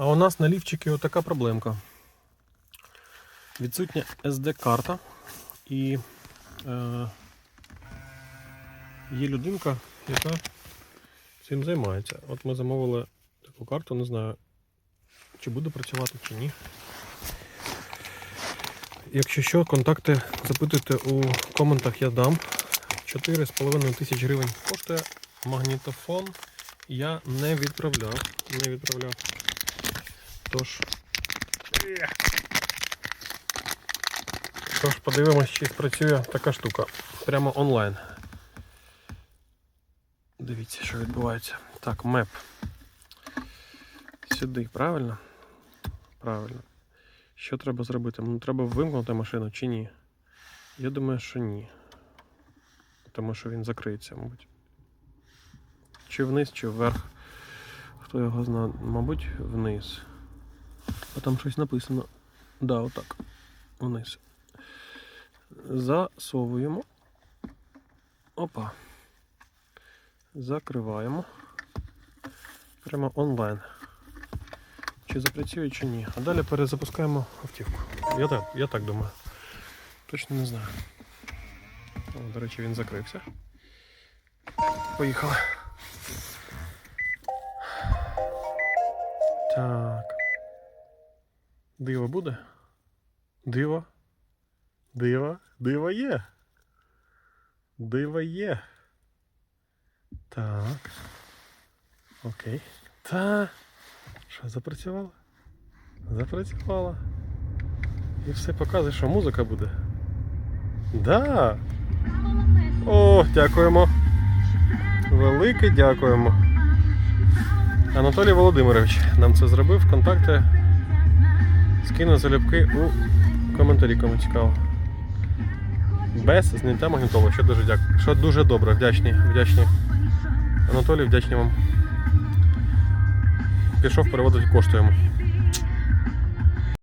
А у нас на лівчики отака проблемка. Відсутня SD-карта і е, є людинка, яка цим займається. От ми замовили таку карту, не знаю, чи буде працювати, чи ні. Якщо що, контакти запитуйте у коментах, я дам. 4,5 тисяч гривень коштує магнітофон. Я не відправляв. Не відправляв. Тож. Тож подивимось, чи спрацює така штука. Прямо онлайн. Дивіться, що відбувається. Так, меп. Сюди, правильно? Правильно. Що треба зробити? Ну, треба вимкнути машину чи ні? Я думаю, що ні. Тому що він закриється, мабуть. Чи вниз, чи вверх. Хто його знає? Мабуть, вниз. А там щось написано. Да, отак. Вниз. Засовуємо. Опа. Закриваємо. Прямо онлайн. Чи запрацює, чи ні. А далі перезапускаємо автівку. Я так, я так думаю. Точно не знаю. О, до речі, він закрився. Поїхали. Так. Диво буде? Диво? Диво? Диво є. Диво є. Так. Окей. Та. Що, запрацювало? Запрацювало. І все показує, що музика буде. Да. О, дякуємо. Велике дякуємо. Анатолій Володимирович нам це зробив. Контакти скину залюбки у коментарі, кому цікаво. Без зняття магнітолу, що дуже дякую. Що дуже добре, вдячні, вдячні. Анатолій, вдячні вам. Пішов переводити кошти йому.